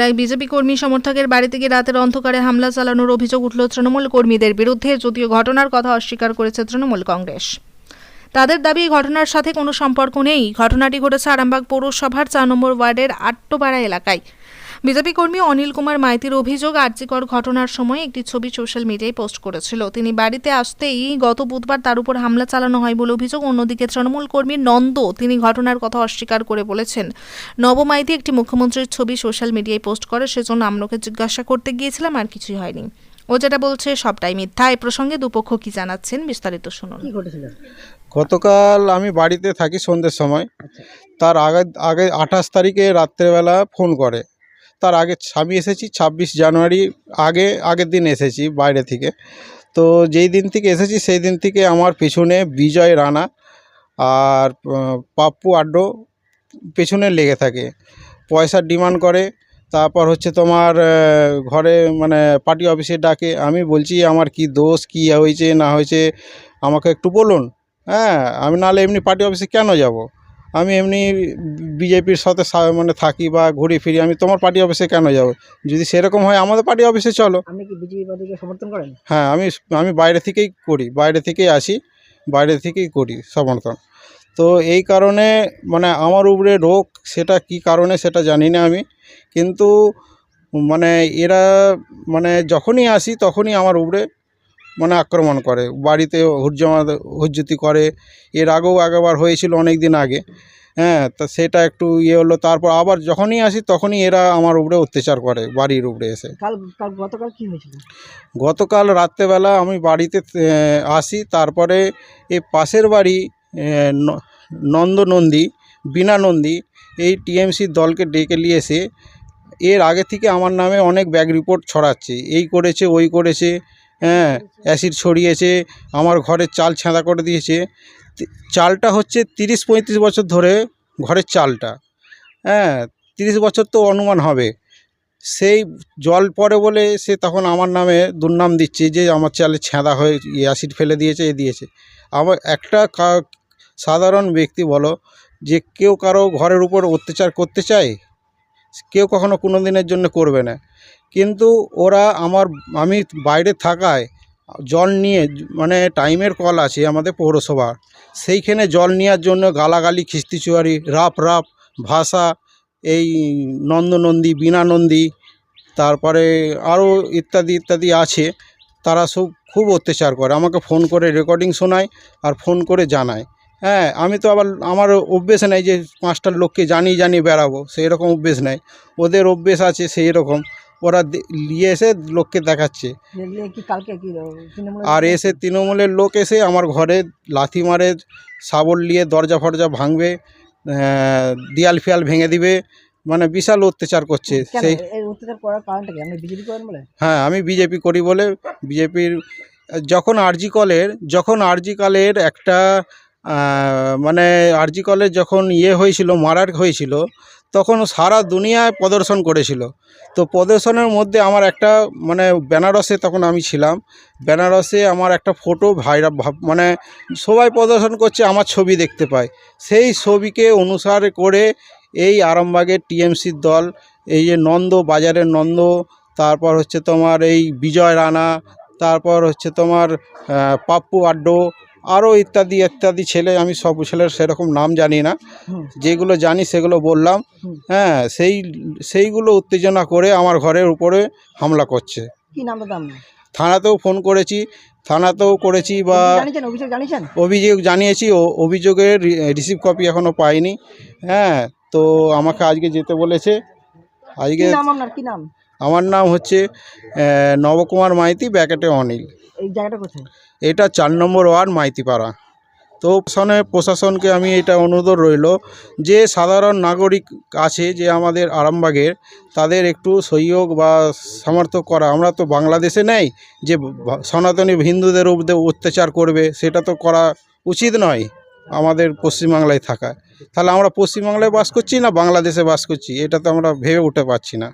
এক বিজেপি কর্মী সমর্থকের বাড়ি থেকে রাতের অন্ধকারে হামলা চালানোর অভিযোগ উঠল তৃণমূল কর্মীদের বিরুদ্ধে। যদিও ঘটনার কথা অস্বীকার করেছে তৃণমূল কংগ্রেস। তাদের দাবি, ঘটনার সাথে কোনো সম্পর্ক নেই। ঘটনাটি ঘটেছে আরামবাগ পৌরসভার চার নম্বর ওয়ার্ডের আট্টোপাড়া এলাকায়। বিজেপি কর্মী অনিল কুমার মাইতির অভিযোগ আর্যিকর ঘটনার সময় একটি ছবি সোশ্যাল মিডিয়ায় পোস্ট করেছিল। তিনি বাড়িতে আসতেই গত বুধবার তার উপর হামলা চালানো হয় বলে অভিযোগ। অন্যদিকে তৃণমূল কর্মী নন্দ তিনি ঘটনার কথা অস্বীকার করে বলেছেন। নব মাইতি একটি মুখ্যমন্ত্রীর ছবি সোশ্যাল মিডিয়ায় পোস্ট করে সেজন্য আমলোকে জিজ্ঞাসা করতে গিয়েছিলাম আর কিছুই হয়নি। ও যেটা বলছে সবটাই মিথ্যা। এ প্রসঙ্গে দুপক্ষ কি জানাচ্ছেন বিস্তারিত শুনুন। গতকাল আমি বাড়িতে থাকি সন্ধ্যের সময়। আচ্ছা। তার আগে আগে আঠাশ তারিখে রাত্রেবেলা ফোন করে। তার আগে আমি এসেছি ছাব্বিশ জানুয়ারি আগে, আগের দিন এসেছি বাইরে থেকে। তো যেই দিন থেকে এসেছি সেই দিন থেকে আমার পেছনে বিজয় রানা আর পাপ্পু আড্ডো পেছনে লেগে থাকে। পয়সার ডিমান্ড করে, তারপর হচ্ছে তোমার ঘরে মানে পার্টি অফিসে ডাকে। আমি বলছি, আমার কি দোষ, কি হয়েছে, না হয়েছে, আমাকে একটু বলুন। হ্যাঁ আমি নাহলে এমনি পার্টি অফিসে কেন যাব? আমি এমনি বিজেপির সাথে মানে থাকি বা ঘুরি ফিরি আমি তোমার পার্টি অফিসে কেন যাব? যদি সেরকম হয় আমাদের পার্টি অফিসে চলো। আপনি কি বিজেপি পার্টিকে সমর্থন করেন? হ্যাঁ আমি আমি বাইরে থেকেই করি বাইরে থেকেই আসি বাইরে থেকেই করি সমর্থন। তো এই কারণে মানে আমার উপরে রোগ সেটা কি কারণে সেটা জানি না আমি। কিন্তু মানে এরা মানে যখনই আসি তখনই আমার উপরে মানে আক্রমণ করে। বাড়িতে হুজ্জমা হুজ্জুতি করে। এর আগেও আগেবার হয়েছিল অনেক দিন আগে। হ্যাঁ তা সেটা একটু ইয়ে হলো তারপর আবার যখনই আসি তখনই এরা আমার উপরে অত্যাচার করে বাড়ির উপরে এসে। কাল কাল গতকাল কি হয়েছিল? গতকাল রাত্রেবেলা আমি বাড়িতে আসি তারপরে এই পাশের বাড়ি নন্দনন্দী বিনা নন্দী এই টিএমসির দলকে ডেকে নিয়ে এসে এর আগে থেকে আমার নামে অনেক ব্যাগ রিপোর্ট ছড়াচ্ছে এই করেছে ওই করেছে হ্যাঁ অ্যাসিড ছড়িয়েছে আমার ঘরের চাল ছেঁদা করে দিয়েছে। চালটা হচ্ছে তিরিশ পঁয়ত্রিশ বছর ধরে ঘরের চালটা। হ্যাঁ তিরিশ বছর তো অনুমান হবে। সেই জল পড়ে বলে সে তখন আমার নামে দুর্নাম দিচ্ছে যে আমার চালে ছেঁদা হয়ে অ্যাসিড ফেলে দিয়েছে এ দিয়েছে। আমার একটা সাধারণ ব্যক্তি বলো যে কেউ কারও ঘরের উপর অত্যাচার করতে চায় কেউ কখনো কোনো দিনের জন্য করবে না। কিন্তু ওরা আমার, আমি বাইরে থাকায় জল নিয়ে মানে টাইমের কল আছে আমাদের পৌরসভার, সেইখানে জল নেওয়ার জন্য গালাগালি, খিস্তিচুয়ারি, রাপ রাপ, ভাষা, এই নন্দনন্দী, বীণানন্দী, তারপরে আরও ইত্যাদি ইত্যাদি আছে, তারা সব খুব অত্যাচার করে। আমাকে ফোন করে রেকর্ডিং শোনায় আর ফোন করে জানায়। হ্যাঁ আমি তো আবার আমার অভ্যেস নেই যে পাঁচটা লোককে জানি জানি বেড়াবো সেই রকম অভ্যেস নেই। ওদের অভ্যেস আছে সেই রকম ওরা নিয়ে এসে লোককে দেখাচ্ছে। আর এসে তৃণমূলের লোক এসে আমার ঘরে লাথি মারে শাবল নিয়ে দরজা ফরজা ভাঙবে দেয়াল ফিয়াল ভেঙে দিবে মানে বিশাল অত্যাচার করছে। সেই হ্যাঁ আমি বিজেপি করি বলে বিজেপির যখন আরজি কলের যখন আরজি কলের একটা মানে আরজি কলেজ যখন ইয়ে হয়েছিল, মারার হয়েছিল, তখন সারা দুনিয়ায় প্রদর্শন করেছিল। তো প্রদর্শনের মধ্যে আমার একটা মানে বেনারসে তখন আমি ছিলাম। বেনারসে আমার একটা ফটো ভাইরা মানে সবাই প্রদর্শন করছে, আমার ছবি দেখতে পায়। সেই ছবিকে অনুসার করে এই আরামবাগের টিএমসির দল, এই যে নন্দ, বাজারের নন্দ, তারপর হচ্ছে তোমার এই বিজয় রানা, তারপর হচ্ছে তোমার পাপ্পু আড্ডো আরও ইত্যাদি ইত্যাদি ছেলে আমি সব ছেলের সেরকম নাম জানি না। যেগুলো জানি সেগুলো বললাম। হ্যাঁ সেই সেইগুলো উত্তেজনা করে আমার ঘরের উপরে হামলা করছে। থানাতেও ফোন করেছি থানাতেও করেছি বা অভিযোগ জানিয়েছি ও অভিযোগের রিসিভ কপি এখনও পাইনি। হ্যাঁ তো আমাকে আজকে যেতে বলেছে। আজকে আমার নাম হচ্ছে নবকুমার মাইতি ব্যাকেটে অনিল। এটা চার নম্বর ওয়ার্ড মাইতিপাড়া। তো প্রশাসনে, প্রশাসনকে আমি এটা অনুরোধ রইল যে সাধারণ নাগরিক আছে যে আমাদের আরামবাগের, তাদের একটু সহযোগ বা সামর্থ্য করা। আমরা তো বাংলাদেশে নেই যে সনাতনী হিন্দুদের উপরে অত্যাচার করবে, সেটা তো করা উচিত নয় আমাদের পশ্চিমবাংলায় থাকা। তাহলে আমরা পশ্চিমবাংলায় বাস করছি না বাংলাদেশে বাস করছি? এটা তো আমরা ভেবে উঠে পারছি না।